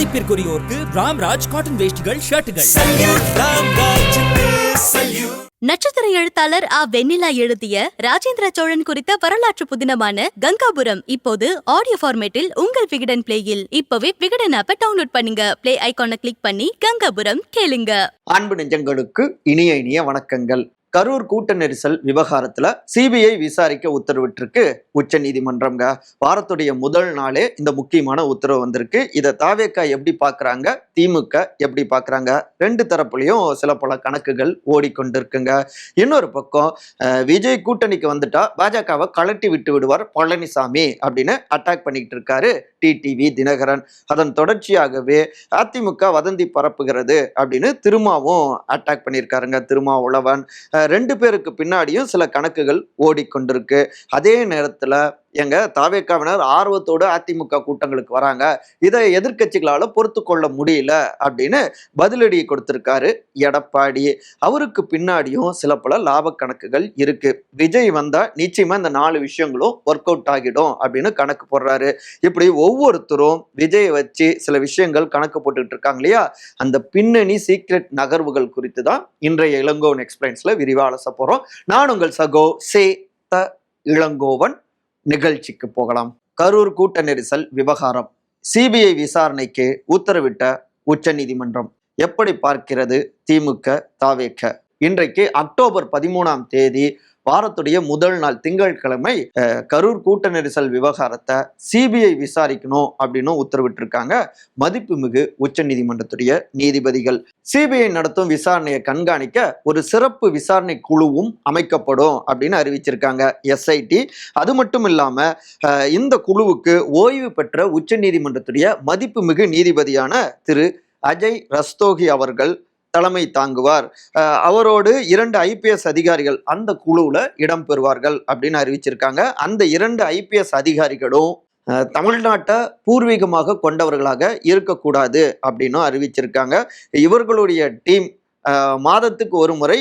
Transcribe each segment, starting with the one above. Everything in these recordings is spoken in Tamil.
மதிப்பிற்குரியோருக்கு ராம்ராஜ் காட்டன் வேஷ்டிகள் ஷர்ட்டுகள். நட்சத்திர எழுத்தாளர் ஆ. வெண்ணிலா எழுதிய ராஜேந்திர சோழன் குறித்த வரலாற்று புதினமான கங்காபுரம் இப்போது ஆடியோ ஃபார்மேட்டில் உங்கள் விகடன் பிளேயில். இப்பவே விகடன் ஆப்பை டவுன்லோட் பண்ணுங்க. பிளே ஐகானை கிளிக் பண்ணி கங்காபுரம் கேளுங்க. அன்பு நெஞ்சங்களுக்கு இனிய இனிய வணக்கங்கள். கரூர் கூட்ட நெரிசல் விவகாரத்துல சிபிஐ விசாரிக்க உத்தரவிட்டிருக்கு உச்ச நீதிமன்றம்ங்க வாரத்துடைய முதல் நாளே இந்த முக்கியமான உத்தரவு வந்திருக்கு. இதை தாவேக்கா எப்படி பாக்குறாங்க? திமுக எப்படி பாக்குறாங்க? ரெண்டு தரப்புலையும் சில பல கணக்குகள் ஓடிக்கொண்டிருக்குங்க. இன்னொரு பக்கம் விஜய் கூட்டணிக்கு வந்துட்டா பாஜகவை கலட்டி விட்டு விடுவார் பழனிசாமி அப்படின்னு அட்டாக் பண்ணிக்கிட்டு இருக்காரு டிடிவி தினகரன். அதன் தொடர்ச்சியாகவே அதிமுக வதந்தி பரப்புகிறது அப்படின்னு திருமாவும் அட்டாக் பண்ணியிருக்காருங்க. திருமா உழவன் ரெண்டு பேருக்கு பின்னாடியும் சில கணக்குகள் ஓடிக்கொண்டிருக்கு. அதே நேரத்துல எங்க தாவேக்காவினர் ஆர்வத்தோடு அதிமுக கூட்டங்களுக்கு வராங்க. இதை எதிர்க்கட்சிகளால பொறுத்து கொள்ள முடியல அப்படின்னு பதிலடி கொடுத்திருக்காரு எடப்பாடி. அவருக்கு பின்னாடியும் சில பல லாப கணக்குகள் இருக்கு. விஜய் வந்தா நிச்சயமா இந்த நாலு விஷயங்களும் ஒர்க் அவுட் ஆகிடும் அப்படின்னு கணக்கு போடுறாரு. இப்படி ஒவ்வொருத்தரும் விஜயை வச்சு சில விஷயங்கள் கணக்கு போட்டுட்டு இருக்காங்க இல்லையா? அந்த பின்னணி சீக்ரெட் நகர்வுகள் குறித்து தான் இன்றைய இளங்கோவன் எக்ஸ்பிளைன்ஸ்ல விரிவா அலச போறோம். நான் உங்கள் சகோ சே த இளங்கோவன். நிகழ்ச்சிக்கு போகலாம். கரூர் கூட்ட நெரிசல் விவகாரம். சிபிஐ விசாரணைக்கு உத்தரவிட்ட உச்சநீதிமன்றம். எப்படி பார்க்கிறது திமுக தாவேக்க இன்றைக்கு அக்டோபர் பதிமூணாம் தேதி வாரத்துடைய முதல் நாள் திங்கட்கிழமை கரூர் கூட்ட நெரிசல் விவகாரத்தை சிபிஐ விசாரிக்கணும் அப்படின்னு உத்தரவிட்டிருக்காங்க. மதிப்புமிகு உச்சநீதிமன்றத்துடைய நீதிபதிகள். சிபிஐ நடத்தும் விசாரணையை கண்காணிக்க ஒரு சிறப்பு விசாரணை குழுவும் அமைக்கப்படும் அப்படின்னு அறிவிச்சிருக்காங்க எஸ்ஐடி. அது மட்டும் இல்லாம இந்த குழுவுக்கு ஓய்வு பெற்ற உச்சநீதிமன்றத்துடைய மதிப்புமிகு நீதிபதியான திரு அஜய் ரஸ்தோகி அவர்கள் தலைமை தாங்குவார். அவரோடு இரண்டு ஐபிஎஸ் அதிகாரிகள் அந்த குழுவில் இடம் பெறுவார்கள் அப்படின்னு அறிவிச்சிருக்காங்க. அந்த இரண்டு ஐபிஎஸ் அதிகாரிகளும் தமிழ்நாட்டை பூர்வீகமாக கொண்டவர்களாக இருக்கக்கூடாது அப்படின்னும் அறிவிச்சிருக்காங்க. இவர்களுடைய டீம் மாதத்துக்கு ஒரு முறை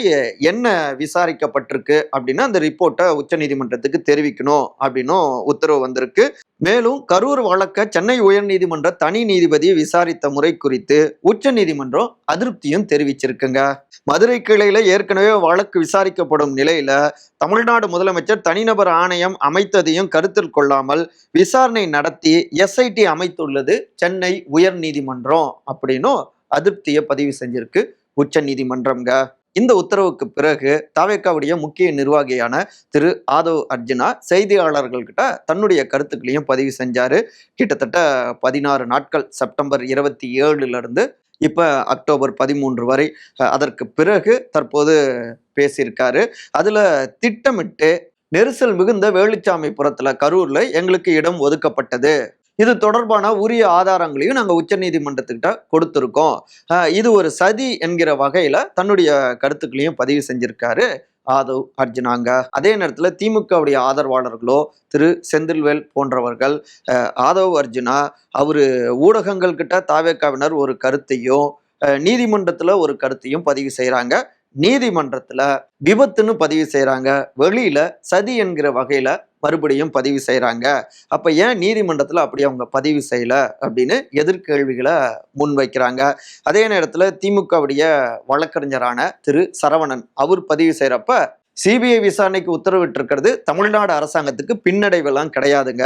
என்ன விசாரிக்கப்பட்டிருக்கு அப்படின்னா அந்த ரிப்போர்ட்டை உச்சநீதிமன்றத்துக்கு தெரிவிக்கணும் அப்படின்னும் உத்தரவு வந்திருக்கு. மேலும் கரூர் வழக்க சென்னை உயர்நீதிமன்ற தனி நீதிபதி விசாரித்த முறை குறித்து உச்சநீதிமன்றம் அதிருப்தியும் தெரிவிச்சிருக்குங்க. மதுரை கிளையில ஏற்கனவே வழக்கு விசாரிக்கப்படும் நிலையில தமிழ்நாடு முதலமைச்சர் தனிநபர் ஆணையம் அமைத்ததையும் கருத்தில் கொள்ளாமல் விசாரணை நடத்தி எஸ்ஐடி அமைத்துள்ளது சென்னை உயர்நீதிமன்றம் அப்படின்னும் அதிருப்தியை பதிவு செஞ்சிருக்கு. உச்ச நீதிமன்றம்ங்க இந்த உத்தரவுக்கு பிறகு தாவேக்காவுடைய முக்கிய நிர்வாகியான திரு ஆதவ் அர்ஜுனா செய்தியாளர்கள்கிட்ட தன்னுடைய கருத்துக்களையும் பதிவு செஞ்சாரு. கிட்டத்தட்ட பதினாறு நாட்கள் செப்டம்பர் இருபத்தி ஏழுல இருந்து இப்ப அக்டோபர் பதிமூன்று வரை அதற்கு பிறகு தற்போது பேசியிருக்காரு. அதுல திட்டமிட்டு நெரிசல் மிகுந்த வேலுச்சாமிபுரத்துல கரூர்ல எங்களுக்கு இடம் ஒதுக்கப்பட்டது. இது தொடர்பான உரிய ஆதாரங்களையும் நாங்கள் உச்சநீதிமன்றத்துக்கிட்ட கொடுத்துருக்கோம். இது ஒரு சதி என்கிற வகையில் தன்னுடைய கருத்துக்களையும் பதிவு செஞ்சிருக்காரு ஆதவ் அர்ஜுனாங்க. அதே நேரத்தில் திமுகவுடைய ஆதரவாளர்களோ திரு செந்தில்வேல் போன்றவர்கள் ஆதவ் அர்ஜுனா அவர் ஊடகங்கள் கிட்ட தாவேக்காவினர் ஒரு கருத்தையும் நீதிமன்றத்தில் ஒரு கருத்தையும் பதிவு செய்கிறாங்க நீதிமன்றத்துல விபத்துன்னு பதிவு செய்கிறாங்க வெளியில சதி என்கிற வகையில மறுபடியும் பதிவு செய்கிறாங்க அப்ப ஏன் நீதிமன்றத்துல அப்படி அவங்க பதிவு செய்யல அப்படின்னு எதிர்கேள்விகளை முன்வைக்கிறாங்க. அதே நேரத்துல திமுகவுடைய வழக்கறிஞரான திரு சரவணன் அவர் பதிவு செய்யறப்ப சிபிஐ விசாரணைக்கு உத்தரவிட்டிருக்கிறது தமிழ்நாடு அரசாங்கத்துக்கு பின்னடைவெல்லாம் கிடையாதுங்க.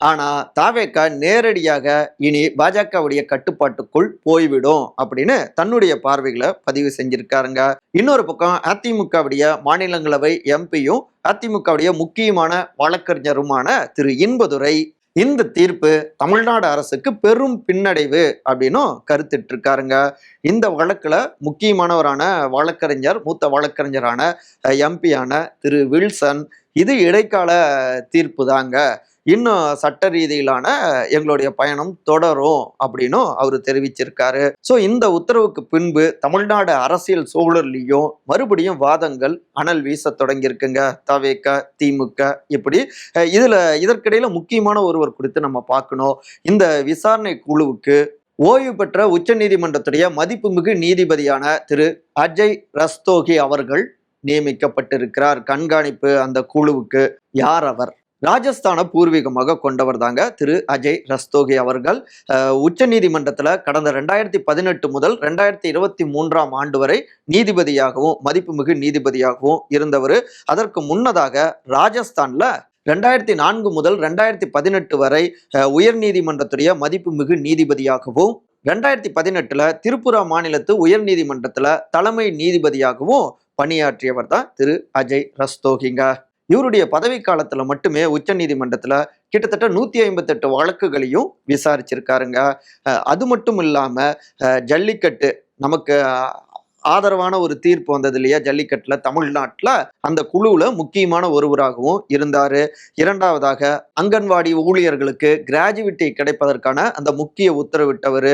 ஆனால் தாவேக்கா நேரடியாக இனி பாஜகவுடைய கட்டுப்பாட்டுக்குள் போய்விடும் அப்படின்னு தன்னுடைய பார்வைகளை பதிவு செஞ்சிருக்காருங்க. இன்னொரு பக்கம் அதிமுகவுடைய மாநிலங்களவை எம்பியும் அதிமுகவுடைய முக்கியமான வழக்கறிஞருமான திரு இன்பதுரை இந்த தீர்ப்பு தமிழ்நாடு அரசுக்கு பெரும் பின்னடைவு அப்படின்னும் கருத்திட்டு இருக்காருங்க இந்த வழக்கில் முக்கியமானவரான வழக்கறிஞர் மூத்த வழக்கறிஞரான எம்பியான திரு வில்சன் இது இடைக்கால தீர்ப்பு தாங்க. இன்னும் சட்ட ரீதியிலான எங்களுடைய பயணம் தொடரும் அப்படின்னும் அவர் தெரிவிச்சிருக்காரு. ஸோ இந்த உத்தரவுக்கு பின்பு தமிழ்நாடு அரசியல் சூழல்லையும் மறுபடியும் வாதங்கள் அனல் வீச தொடங்கியிருக்குங்க. தவேக திமுக இப்படி இதில் இதற்கிடையில் முக்கியமான ஒருவர் குறித்து நம்ம பார்க்கணும். இந்த விசாரணை குழுவுக்கு ஓய்வு பெற்ற உச்சநீதிமன்றத்துடைய மதிப்புமிகு நீதிபதியான திரு. அஜய் ரஸ்தோகி அவர்கள் நியமிக்கப்பட்டிருக்கிறார். கண்காணிப்பு அந்த குழுவுக்கு. யார் அவர்? ராஜஸ்தான பூர்வீகமாக கொண்டவர் தாங்க திரு அஜய் ரஸ்தோகி அவர்கள். உச்ச நீதிமன்றத்தில் கடந்த ரெண்டாயிரத்தி பதினெட்டு முதல் ரெண்டாயிரத்தி இருபத்தி மூன்றாம் ஆண்டு வரை நீதிபதியாகவும் மதிப்புமிகு நீதிபதியாகவும் இருந்தவர். அதற்கு முன்னதாக ராஜஸ்தான்ல ரெண்டாயிரத்தி நான்கு முதல் ரெண்டாயிரத்தி பதினெட்டு வரை உயர் நீதிமன்றத்துடைய மதிப்புமிகு நீதிபதியாகவும் ரெண்டாயிரத்தி பதினெட்டுல திரிபுரா மாநிலத்து உயர் நீதிமன்றத்துல தலைமை நீதிபதியாகவும் பணியாற்றியவர் தான் திரு அஜய் ரஸ்தோகிங்க. இவருடைய பதவி காலத்துல மட்டுமே உச்ச நீதிமன்றத்துல கிட்டத்தட்ட நூத்தி ஐம்பத்தெட்டு வழக்குகளையும் விசாரிச்சிருக்காருங்க. அது மட்டும் இல்லாம ஜல்லிக்கட்டு நமக்கு ஆதரவான ஒரு தீர்ப்பு வந்தது இல்லையா? ஜல்லிக்கட்டில் தமிழ்நாட்டில் அந்த குழுவில் முக்கியமான ஒருவராகவும் இருந்தார். இரண்டாவதாக அங்கன்வாடி ஊழியர்களுக்கு கிராஜுவிட்டி கிடைப்பதற்கான அந்த முக்கிய உத்தரவிட்டவர்.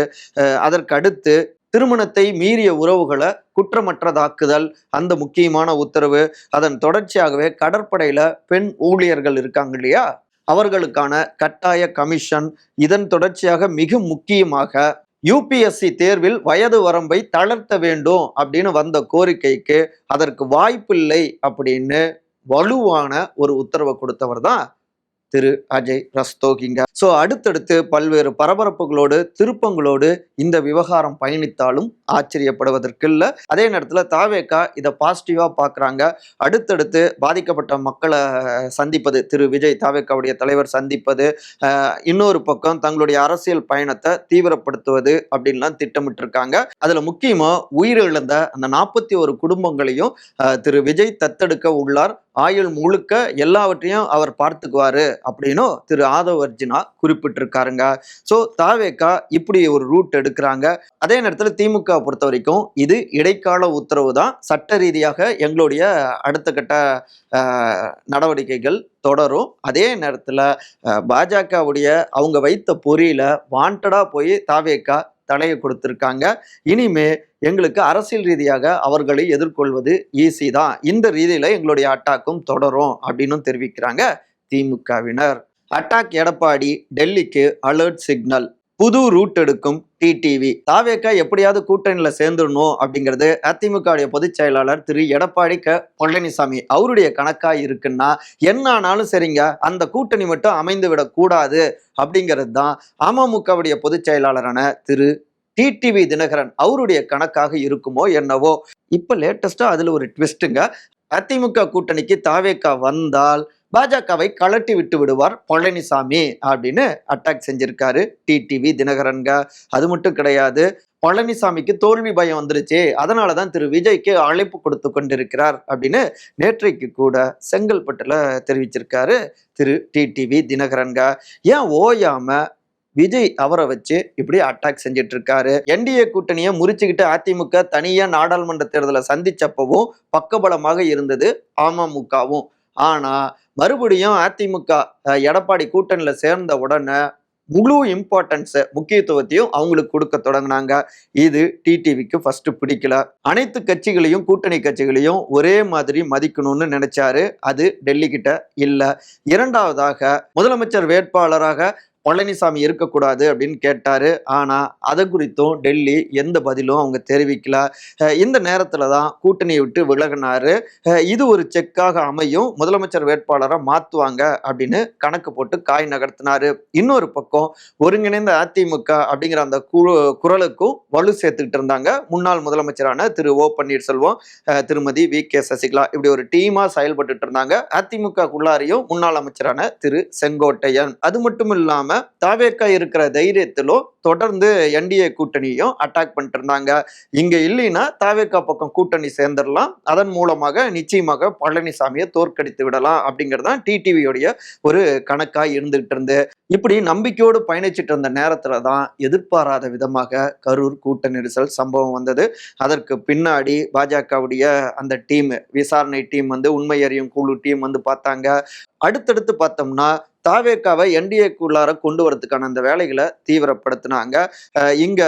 அதற்கடுத்து திருமணத்தை மீறிய உறவுகளை குற்றமற்றதாக்குதல் அந்த முக்கியமான உத்தரவு. அதன் தொடர்ச்சியாகவே கடற்படையில பெண் ஊழியர்கள் இருக்காங்க இல்லையா? அவர்களுக்கான கட்டாய கமிஷன். இதன் தொடர்ச்சியாக மிக முக்கியமாக யூபிஎஸ்சி தேர்வில் வயது வரம்பை தளர்த்த வேண்டும் அப்படின்னு வந்த கோரிக்கைக்கு அதற்கு வாய்ப்பில்லை அப்படின்னு வலுவான ஒரு உத்தரவை கொடுத்தவர் தான் திரு அஜய் ரஸ்தோகிங்க. ஸோ அடுத்தடுத்து பல்வேறு பரபரப்புகளோடு திருப்பங்களோடு இந்த விவகாரம் பயணித்தாலும் ஆச்சரியப்படுவதற்கு இல்லை அதே நேரத்தில் தாவேக்கா இதை பாசிட்டிவாக பார்க்குறாங்க அடுத்தடுத்து பாதிக்கப்பட்ட மக்களை சந்திப்பது திரு விஜய் தாவேக்காவுடைய தலைவர் சந்திப்பது இன்னொரு பக்கம் தங்களுடைய அரசியல் பயணத்தை தீவிரப்படுத்துவது அப்படின்லாம் திட்டமிட்டிருக்காங்க. அதில் முக்கியமாக உயிரிழந்த அந்த நாற்பத்தி ஒரு குடும்பங்களையும் திரு விஜய் தத்தெடுக்க உள்ளார். ஆயுள் முழுக்க எல்லாவற்றையும் அவர் பார்த்துக்குவாரு அப்படின்னும் திரு ஆதவ் அர்ஜுனா குறிப்பிட்டிருக்காருங்க. ஸோ தாவேக்கா இப்படி ஒரு ரூட் எடுக்கிறாங்க. அதே நேரத்தில் திமுக பொறுத்த வரைக்கும் இது இடைக்கால உத்தரவு தான். சட்ட ரீதியாக எங்களுடைய அடுத்த கட்ட நடவடிக்கைகள் தொடரும். அதே நேரத்தில் பாஜகவுடைய அவங்க வைத்த பொறியில வாண்டடாக போய் தாவேக்கா தலையை கொடுத்துருக்காங்க. இனிமே எங்களுக்கு அரசியல் ரீதியாக அவர்களை எதிர்கொள்வது ஈஸி தான். இந்த ரீதியில எங்களுடைய அட்டாக்கும் தொடரும் அப்படின்னு தெரிவிக்கிறாங்க திமுகவினர். அட்டாக் எடப்பாடி டெல்லிக்கு அலர்ட் சிக்னல் புது ரூட் எடுக்கும் டிடிவி தாவேக்கா எப்படியாவது கூட்டணியில சேர்ந்துடணும் அப்படிங்கிறது அதிமுகவுடைய பொதுச் செயலாளர் திரு எடப்பாடி க. பழனிசாமி அவருடைய கணக்கா இருக்குன்னா என்ன ஆனாலும் சரிங்க அந்த கூட்டணி மட்டும் அமைந்து விடக்கூடாது அப்படிங்கிறது தான் அமமுகவுடைய பொதுச் செயலாளரான திரு டிடிவி தினகரன் அவருடைய கணக்காக இருக்குமோ என்னவோ. இப்போ லேட்டஸ்டா அதுல ஒரு ட்விஸ்ட்டுங்க அதிமுக கூட்டணிக்கு தாவேக்கா வந்தால் பாஜகவை கலட்டி விட்டு விடுவார் பழனிசாமி அப்படின்னு அட்டாக் செஞ்சிருக்காரு. டிடிவி தினகரன்க அது மட்டும் கிடையாது. பழனிசாமிக்கு தோல்வி பயம் வந்துருச்சு. அதனால தான் திரு விஜய்க்கு அழைப்பு கொடுத்து கொண்டிருக்கிறார் அப்படின்னு நேற்றைக்கு கூட செங்கல்பட்டுல தெரிவிச்சிருக்காரு திரு டிடிவி தினகரன்க ஏன் ஓயாம விஜய் அவரை வச்சு இப்படி அட்டாக் செஞ்சிட்டு இருக்காரு என்டிஏ கூட்டணியை முறிச்சுக்கிட்டு அதிமுக தனியா நாடாளுமன்ற தேர்தலை சந்திச்சப்பவும் பக்கபலமாக இருந்தது அமமுகவும். ஆனா மறுபடியும் அதிமுக எடப்பாடி கூட்டணியில் சேர்ந்த உடனே முழு இம்பார்ட்டன்ஸை முக்கியத்துவத்தையும் அவங்களுக்கு கொடுக்க தொடங்கினாங்க. இது டிடிவிக்கு ஃபர்ஸ்ட் பிடிக்கல. அனைத்து கட்சிகளையும் கூட்டணி கட்சிகளையும் ஒரே மாதிரி மதிக்கணும்னு நினைச்சாரு. அது டெல்லி கிட்ட இரண்டாவதாக முதலமைச்சர் வேட்பாளராக பழனிசாமி இருக்கக்கூடாது அப்படின்னு கேட்டார். ஆனால் அதை குறித்தும் டெல்லி எந்த பதிலும் அவங்க தெரிவிக்கல. இந்த நேரத்தில் தான் கூட்டணியை விட்டு விலகினார். இது ஒரு செக்காக அமையும். முதலமைச்சர் வேட்பாளரை மாற்றுவாங்க அப்படின்னு கணக்கு போட்டு காய் நகர்த்தினார். இன்னொரு பக்கம் ஒருங்கிணைந்த அதிமுக அப்படிங்கிற அந்த குரு குரலுக்கும் வலு சேர்த்துக்கிட்டு இருந்தாங்க. முன்னாள் முதலமைச்சரான திரு ஓ பன்னீர்செல்வம் திருமதி வி கே சசிகலா. இப்படி ஒரு டீமாக செயல்பட்டு இருந்தாங்க. அதிமுக குள்ளாரையும் முன்னாள் அமைச்சரான திரு செங்கோட்டையன். அது மட்டும் இல்லாமல் இல்லாம தாவேக்கா இருக்கிற தைரியத்திலும் தொடர்ந்து என்டிஏ கூட்டணியும் அட்டாக் பண்ணிட்டு இருந்தாங்க. இங்க இல்லைன்னா தாவேக்கா பக்கம் கூட்டணி சேர்ந்துடலாம். அதன் மூலமாக நிச்சயமாக பழனிசாமியை தோற்கடித்து விடலாம் அப்படிங்கிறது தான் டிடிவியோடைய ஒரு கணக்கா இருந்துகிட்டு இருந்து. இப்படி நம்பிக்கையோடு பயணிச்சுட்டு இருந்த நேரத்துல தான் எதிர்பாராத விதமாக கரூர் கூட்ட நெரிசல் சம்பவம் வந்தது. அதற்கு பின்னாடி பாஜகவுடைய அந்த டீம் விசாரணை டீம் வந்து உண்மை அறியும் குழு டீம் வந்து பார்த்தாங்க. அடுத்தடுத்து பார்த்தோம்னா தாவேக்காவை என்டிஏக்குள்ளார கொண்டு வரதுக்கான அந்த வேலைகளை தீவிரப்படுத்தினாங்க. இங்க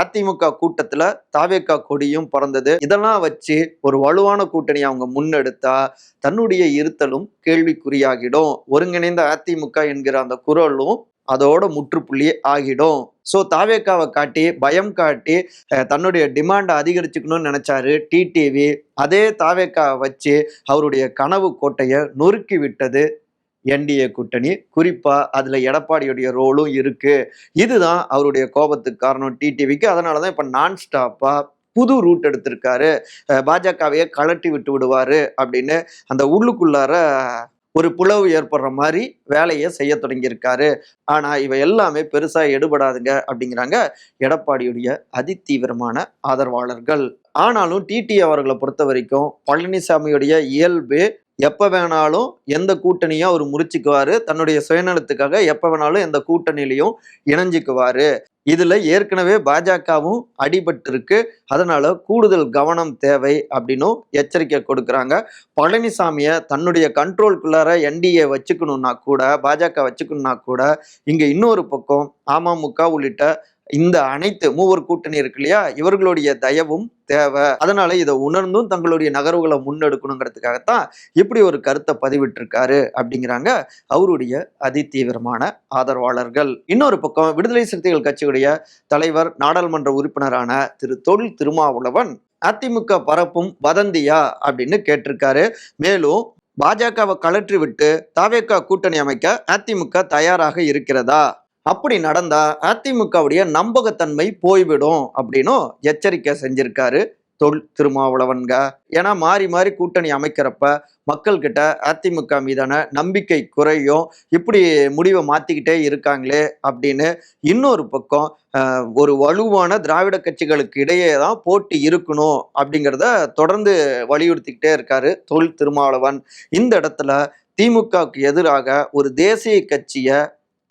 அதிமுக கூட்டத்துல தாவேக்கா கொடியும் பிறந்தது. இதெல்லாம் வச்சு ஒரு வலுவான கூட்டணி அவங்க முன்னெடுத்தா தன்னுடைய இருத்தலும் கேள்விக்குறியாகிடும். ஒருங்கிணைந்த அதிமுக என்கிற அந்த குரலும் அதோட முற்றுப்புள்ளி ஆகிடும். ஸோ தாவேக்காவை காட்டி பயம் காட்டி தன்னுடைய டிமாண்டை அதிகரிச்சுக்கணும்னு நினைச்சாரு டிடிவி அதே தாவேக்காவை வச்சு அவருடைய கனவு கோட்டையை நொறுக்கி விட்டது என்டிஏ கூட்டணி குறிப்பா அதுல எடப்பாடியுடைய ரோலும் இருக்கு. இதுதான் அவருடைய கோபத்துக்கு காரணம் டிடிவிக்கு அதனாலதான் இப்ப நான் ஸ்டாப்பா புது ரூட் எடுத்திருக்காரு. பாஜகவையே கலட்டி விட்டு விடுவாரு அப்படின்னு அந்த உள்ளுக்குள்ளார ஒரு புலவு ஏற்படுற மாதிரி வேலையை செய்ய தொடங்கியிருக்காரு. ஆனால் இவை எல்லாமே பெருசாக எடுபடாதுங்க அப்படிங்கிறாங்க எடப்பாடியுடைய அதிதீவிரமான ஆதரவாளர்கள். ஆனாலும் டிடி அவர்களை பொறுத்த வரைக்கும் பழனிசாமியுடைய இயல்பு எப்போ வேணாலும் எந்த கூட்டணியும் அவர் முறிச்சிக்குவார். தன்னுடைய சுயநலத்துக்காக எப்போ வேணாலும் எந்த கூட்டணியிலையும் இணைஞ்சிக்குவார். இதில் ஏற்கனவே பாஜகவும் அடிபட்டிருக்கு. அதனால் கூடுதல் கவனம் தேவை அப்படின்னும் எச்சரிக்கை கொடுக்குறாங்க. பழனிசாமியை தன்னுடைய கண்ட்ரோல்குள்ளார என்டிஏ வச்சுக்கணுன்னா கூட பாஜக வச்சுக்கணுன்னா கூட இங்கே இன்னொரு பக்கம் அமமுக உள்ளிட்ட இந்த அனைத்து மூவர் கூட்டணி இருக்கு இல்லையா? இவர்களுடைய தயவும் தேவை. அதனால இதை உணர்ந்தும் தங்களுடைய நகர்வுகளை முன்னெடுக்கணுங்கிறதுக்காகத்தான் இப்படி ஒரு கருத்தை பதிவிட்டிருக்காரு அப்படிங்கிறாங்க அவருடைய அதிதீவிரமான ஆதரவாளர்கள். இன்னொரு பக்கம் விடுதலை சிறுத்தைகள் கட்சியுடைய தலைவர் நாடாளுமன்ற உறுப்பினரான திரு தொல் திருமாவளவன் அதிமுக பரப்பும் வதந்தியா அப்படின்னு கேட்டிருக்காரு. மேலும் பாஜகவை கலற்றி விட்டு தாவேக்கா கூட்டணி அமைக்க அதிமுக தயாராக இருக்கிறதா? அப்படி நடந்தா அதிமுகவுடைய நம்பகத்தன்மை போய்விடும் அப்படின்னும் எச்சரிக்கை செஞ்சிருக்காரு தொல் திருமாவளவன்க. ஏன்னா மாறி மாறி கூட்டணி அமைக்கிறப்ப மக்கள்கிட்ட அதிமுக மீதான நம்பிக்கை குறையும். இப்படி முடிவை மாற்றிக்கிட்டே இருக்காங்களே அப்படின்னு இன்னொரு பக்கம் ஒரு வலுவான திராவிட கட்சிகளுக்கு இடையே தான் போட்டி இருக்கணும் அப்படிங்கிறத தொடர்ந்து வலியுறுத்திக்கிட்டே இருக்காரு தொல் திருமாவளவன். இந்த இடத்துல திமுகவுக்கு எதிராக ஒரு தேசிய கட்சியை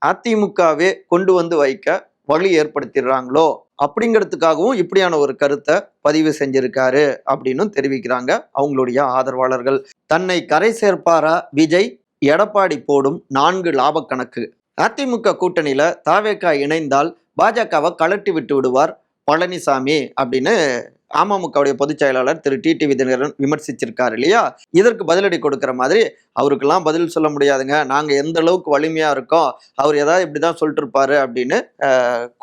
அதிமுகவே கொண்டு வந்து வைக்க வழி ஏற்படுத்திடுறாங்களோ அப்படிங்கிறதுக்காகவும் இப்படியான ஒரு கருத்தை பதிவு செஞ்சிருக்காரு அப்படின்னு தெரிவிக்கிறாங்க அவங்களுடைய ஆதரவாளர்கள். தன்னை கரை சேர்ப்பாரா விஜய்? எடப்பாடி போடும் நான்கு லாப கணக்கு. அதிமுக கூட்டணியில தாவேக்கா இணைந்தால் பாஜகவை கலட்டி விட்டு விடுவார் பழனிசாமி அப்படின்னு அமமுகவுடைய பொதுச் செயலாளர் திரு டி டி விதினரன் விமர்சிச்சிருக்காரு இல்லையா? இதற்கு பதிலடி கொடுக்குற மாதிரி அவருக்கெல்லாம் பதில் சொல்ல முடியாதுங்க. நாங்க எந்த அளவுக்கு வலிமையா இருக்கோம் அவர் ஏதாவது இப்படிதான் சொல்லிட்டு இருப்பாரு அப்படின்னு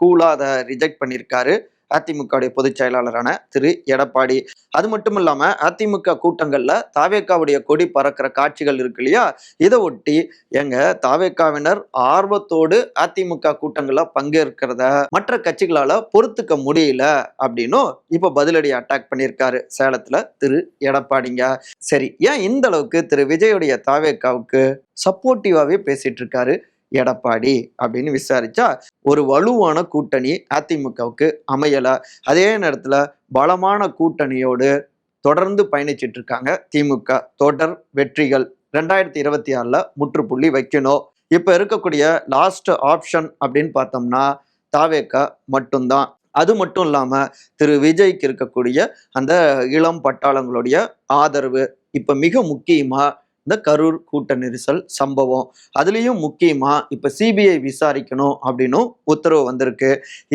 கூலா அதை ரிஜெக்ட் பண்ணியிருக்காரு. அதிமுகவுடைய பொதுச் செயலாளரான திரு. எடப்பாடி. அது மட்டும் இல்லாம அதிமுக கூட்டங்கள்ல தாவேக்காவுடைய கொடி பறக்கிற காட்சிகள் இருக்கு இல்லையா? இதை ஒட்டி எங்க தாவேக்காவினர் ஆர்வத்தோடு அதிமுக கூட்டங்கள்ல பங்கேற்கிறத மற்ற கட்சிகளால பொறுத்துக்க முடியல அப்படின்னும் இப்ப பதிலடி அட்டாக் பண்ணியிருக்காரு சேலத்துல திரு. எடப்பாடிங்க. சரி ஏன் இந்த அளவுக்கு திரு. விஜயுடைய தாவேக்காவுக்கு சப்போர்ட்டிவாவே பேசிட்டு இருக்காரு? எடப்பாடி அப்படின்னு விசாரிச்சா ஒரு வலுவான கூட்டணி அதிமுகவுக்கு அமையல. அதே நேரத்துல பலமான கூட்டணியோடு தொடர்ந்து பயணிச்சிட்டு இருக்காங்க திமுக. தொடர் வெற்றிகள் ரெண்டாயிரத்தி இருபத்தி ஆறுல முற்றுப்புள்ளி வைக்கணும். இப்ப இருக்கக்கூடிய லாஸ்ட் ஆப்ஷன் அப்படின்னு பார்த்தோம்னா தாவேக்கா மட்டும்தான். அது மட்டும் இல்லாம திரு விஜய்க்கு இருக்கக்கூடிய அந்த இளம் பட்டாளங்களுடைய ஆதரவு இப்ப மிக முக்கியமா இந்த கரூர் கூட்ட நெரிசல் சம்பவம். அதுலேயும் முக்கியமாக இப்போ சிபிஐ விசாரிக்கணும் அப்படின்னும் உத்தரவு வந்திருக்கு.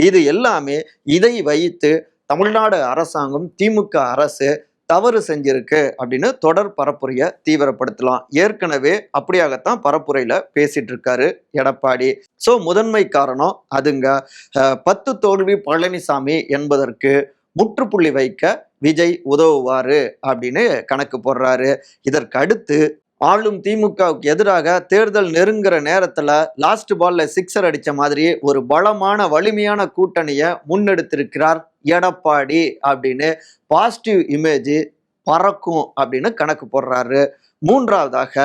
இது எல்லாமே இதை வைத்து தமிழ்நாடு அரசாங்கம் திமுக அரசு தவறு செஞ்சிருக்கு அப்படின்னு தொடர் பரப்புரையை தீவிரப்படுத்தலாம். ஏற்கனவே அப்படியாகத்தான் பரப்புரையில பேசிட்டு இருக்காரு எடப்பாடி. ஸோ முதன்மை காரணம் அதுங்க பத்து தோல்வி பழனிசாமி என்பதற்கு முற்றுப்புள்ளி வைக்க விஜய் உதவுவாரு அப்படின்னு கணக்கு போடுறாரு. இதற்கு அடுத்து ஆளும் திமுகவுக்கு எதிராக தேர்தல் நெருங்குற நேரத்தில் லாஸ்ட் பால்ல சிக்ஸர் அடித்த மாதிரி ஒரு பலமான வலிமையான கூட்டணியை முன்னெடுத்திருக்கிறார் எடப்பாடி அப்படின்னு பாசிட்டிவ் இமேஜ் பறக்கும் அப்படின்னு கணக்கு போடுறாரு. மூன்றாவதாக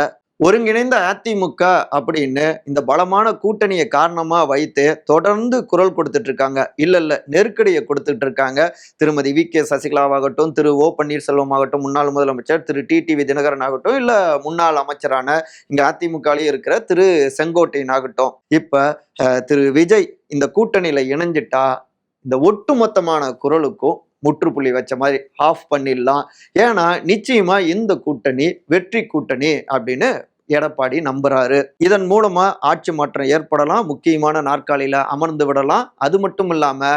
ஒருங்கிணைந்த அதிமுக அப்படின்னு இந்த பலமான கூட்டணியை காரணமா வைத்து தொடர்ந்து குரல் கொடுத்துட்டு இருக்காங்க இல்ல இல்ல நெருக்கடியை கொடுத்துட்டு இருக்காங்க திருமதி வி கே சசிகலாவாகட்டும் திரு ஓ பன்னீர்செல்வம் ஆகட்டும் முன்னாள் முதலமைச்சர் திரு டி டிவி தினகரன் ஆகட்டும் இல்ல முன்னாள் அமைச்சரான இங்க அதிமுகலேயே இருக்கிற திரு செங்கோட்டையன் ஆகட்டும் இப்ப திரு விஜய் இந்த கூட்டணியில இணைஞ்சிட்டா இந்த ஒட்டுமொத்தமான குரலுக்கும் முற்றுப்புள்ளி வச்ச மாதிரி ஆஃப் பண்ணிடலாம். ஏன்னா நிச்சயமா இந்த கூட்டணி வெற்றி கூட்டணி அப்படின்னு எடப்பாடி நம்புறாரு. இதன் மூலமா ஆட்சி மாற்றம் ஏற்படலாம் முக்கியமான நாற்காலியில அமர்ந்து விடலாம். அது மட்டும் இல்லாம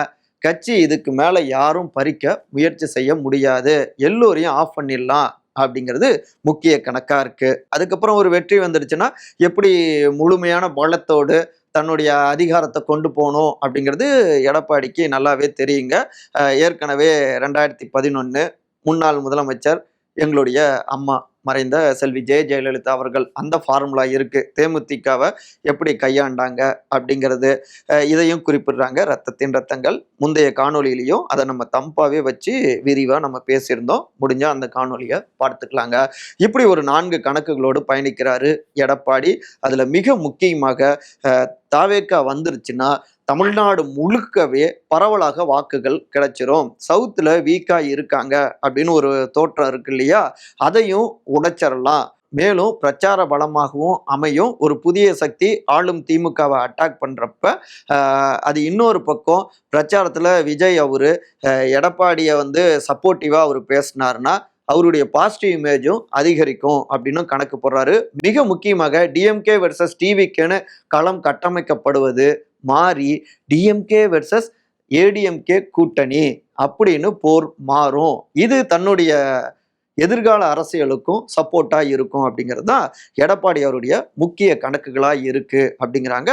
கட்சி இதுக்கு மேல யாரும் பறிக்க முயற்சி செய்ய முடியாது. எல்லோரையும் ஆஃப் பண்ணிடலாம் அப்படிங்கிறது முக்கிய கணக்கா இருக்கு. அதுக்கப்புறம் ஒரு வெற்றி வந்துடுச்சுன்னா எப்படி முழுமையான பலத்தோடு தன்னுடைய அதிகாரத்தை கொண்டு போகணும் அப்படிங்கிறது எடப்பாடிக்கு நல்லாவே தெரியுங்க. ஏற்கனவே ரெண்டாயிரத்தி பதினொன்று முன்னாள் முதலமைச்சர் எங்களுடைய அம்மா. மறைந்த செல்வி ஜெய ஜெயலலிதா அவர்கள் அந்த ஃபார்முலா இருக்கு. தேமுதிகவை எப்படி கையாண்டாங்க அப்படிங்கிறது இதையும் குறிப்பிடுறாங்க. ரத்தத்தின் ரத்தங்கள் முந்தைய காணொலியிலையும் அதை நம்ம தம்பாவே வச்சு விரிவாக நம்ம பேசியிருந்தோம். முடிஞ்சால் அந்த காணொலியை பார்த்துக்கலாங்க. இப்படி ஒரு நான்கு கணக்குகளோடு பயணிக்கிறாரு எடப்பாடி. அதில் மிக முக்கியமாக தாவேக்கா வந்துருச்சுன்னா தமிழ்நாடு முழுக்கவே பரவலாக வாக்குகள் கிடைச்சிரும். சவுத்தில் வீக்காக இருக்காங்க அப்படின்னு ஒரு தோற்றம் இருக்கு இல்லையா? அதையும் உடைச்சிடலாம் மேலும் பிரச்சார பலமாகவும் அமையும். ஒரு புதிய சக்தி ஆளும் திமுகவை அட்டாக் பண்ணுறப்ப அது இன்னொரு பக்கம் பிரச்சாரத்தில் விஜய் அவர் எடப்பாடியை வந்து சப்போர்ட்டிவாக அவர் பேசினார்னா அவருடைய பாசிட்டிவ் இமேஜும் அதிகரிக்கும் அப்படின்னு கணக்கு போடுறாரு. மிக முக்கியமாக டிஎம்கே வெர்சஸ் டிவிக்கேன்னு களம் கட்டமைக்கப்படுவது மாறி டிஎம்கே வெர்சஸ் ஏடிஎம்கே கூட்டணி அப்படின்னு போர் மாறும். இது தன்னுடைய எதிர்கால அரசியலுக்கும் சப்போர்ட்டாக இருக்கும் அப்படிங்கிறது தான் எடப்பாடி அவருடைய முக்கிய கணக்குகளாக இருக்குது அப்படிங்கிறாங்க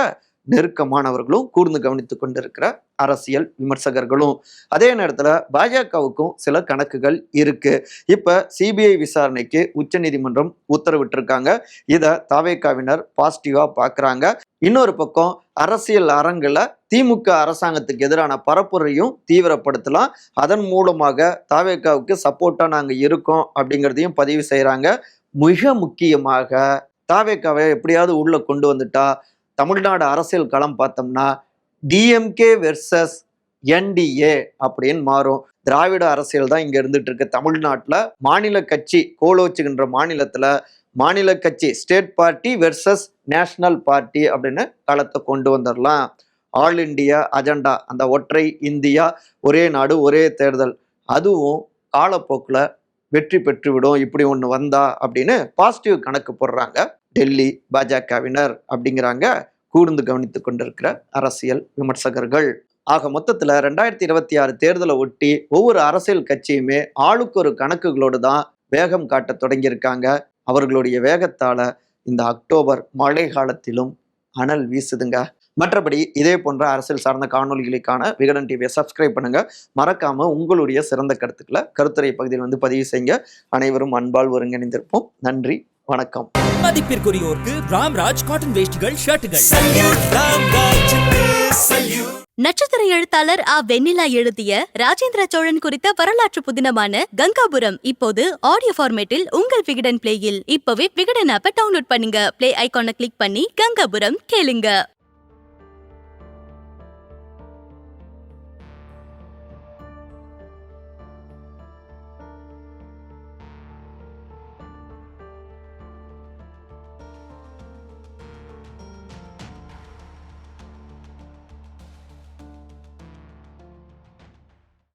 நெருக்கமானவர்களும் கூர்ந்து கவனித்து கொண்டிருக்கிற அரசியல் விமர்சகர்களும். அதே நேரத்தில் பாஜகவுக்கும் சில கணக்குகள் இருக்கு. இப்போ சிபிஐ விசாரணைக்கு உச்சநீதிமன்றம் உத்தரவிட்டிருக்காங்க. இதை தாவேக்காவினர் பாசிட்டிவாக பார்க்குறாங்க இன்னொரு பக்கம் அரசியல் அரங்கில் திமுக அரசாங்கத்துக்கு எதிரான பரப்புரையும் தீவிரப்படுத்தலாம். அதன் மூலமாக தாவேக்காவுக்கு சப்போர்ட்டாக நாங்கள் இருக்கோம் அப்படிங்கிறதையும் பதிவு செய்கிறாங்க மிக முக்கியமாக தாவேக்காவை எப்படியாவது உள்ளே கொண்டு வந்துட்டா தமிழ்நாடு அரசியல் களம் பார்த்தோம்னா டிஎம்கே வெர்சஸ் என்டிஏ அப்படின்னு மாறும். திராவிட அரசியல் தான் இங்கே இருந்துட்டு இருக்கு. தமிழ்நாட்டில் மாநில கட்சி கோலோச்சுகின்ற மாநிலத்தில் மாநில கட்சி state party versus national party அப்படின்னு களத்தை கொண்டு வந்துடலாம் ஆல் இண்டியா அஜெண்டா அந்த ஒற்றை இந்தியா ஒரே நாடு ஒரே தேர்தல். அதுவும் காலப்போக்கில் வெற்றி பெற்றுவிடும். இப்படி ஒன்று வந்தா அப்படின்னு பாசிட்டிவ் கணக்கு போடுறாங்க. டெல்லி பாஜகவினர் அப்படிங்கிறாங்க. கூர்ந்து கவனித்து கொண்டிருக்கிற அரசியல் விமர்சகர்கள். ஆக மொத்தத்தில் ரெண்டாயிரத்தி இருபத்தி ஆறு தேர்தலை ஒட்டி ஒவ்வொரு அரசியல் கட்சியுமே ஆளுக்கு ஒரு கணக்குகளோடு தான் வேகம் காட்ட தொடங்கியிருக்காங்க. அவர்களுடைய வேகத்தால் இந்த அக்டோபர் மழை காலத்திலும் அனல் வீசுதுங்க. மற்றபடி இதே போன்ற அரசியல் சார்ந்த காணொலிகளுக்கான விகடன் டிவியை சப்ஸ்கிரைப் பண்ணுங்க. மறக்காம உங்களுடைய சிறந்த கருத்துக்களை கருத்துரை பகுதியில் வந்து பதிவு செய்யுங்க. அனைவரும் அன்பால் ஒருங்கிணைந்திருப்போம். நன்றி. வணக்கம். மதிப்பிற்குரியோருக்கு ராம்ராஜ் காட்டன் வேஷ்டிகள் ஷர்ட்டுகள் நட்சத்திர எழுத்தாளர் ஆ. வெண்ணிலா எழுதிய ராஜேந்திர சோழன் குறித்த வரலாற்று புதினமான கங்காபுரம் இப்போது ஆடியோ ஃபார்மேட்டில் உங்கள் விகடன் பிளேயில் இப்பவே விகடன் ஆப்பை டவுன்லோட் பண்ணுங்க. பிளே ஐகானை கிளிக் பண்ணி கங்காபுரம் கேளுங்க.